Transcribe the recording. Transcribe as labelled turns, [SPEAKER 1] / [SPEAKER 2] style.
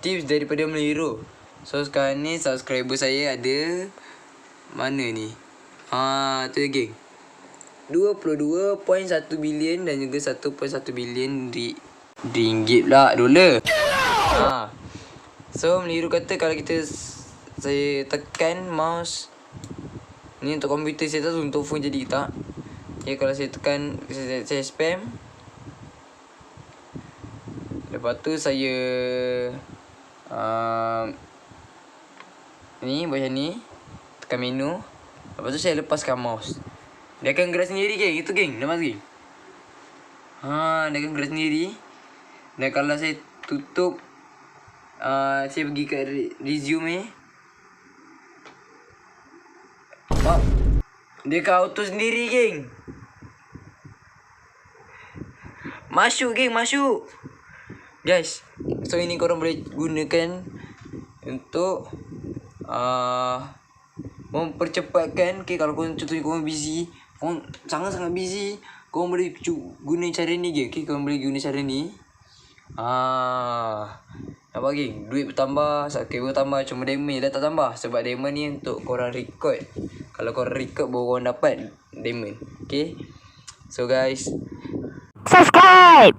[SPEAKER 1] Tips daripada meliru So sekarang ni subscriber saya ada Mana ni Ah tu geng 22.1 bilion dan juga 1.1 bilion ri ringgit pula dolar. Ha. So meliru kata kalau kita saya tekan mouse ni untuk komputer saya tahu untuk phone jadi tak. Okay, kalau saya tekan saya, saya spam Lepas tu saya uh, Ni macam ni Tekan menu. Lepas tu saya lepaskan mouse. Dia akan gerak sendiri geng. Itu geng. Nampak geng. Ha, dia akan gerak sendiri. Dan kalau saya tutup uh, Saya pergi re- resume. Nampak Dia akan auto sendiri geng. Masuk geng. Masuk Guys So ini korang boleh gunakan Untuk uh, Mempercepatkan okay, Kalau korang contohnya korang busy Korang sangat-sangat busy Korang boleh guna cara ni je okay, Korang boleh guna cara ni. Ah, Nampak geng Duit bertambah Subscriber bertambah Cuma diamond dah tak tambah Sebab diamond ni untuk korang record. Kalau korang record baru korang dapat Diamond Okay? So guys.
[SPEAKER 2] Subscribe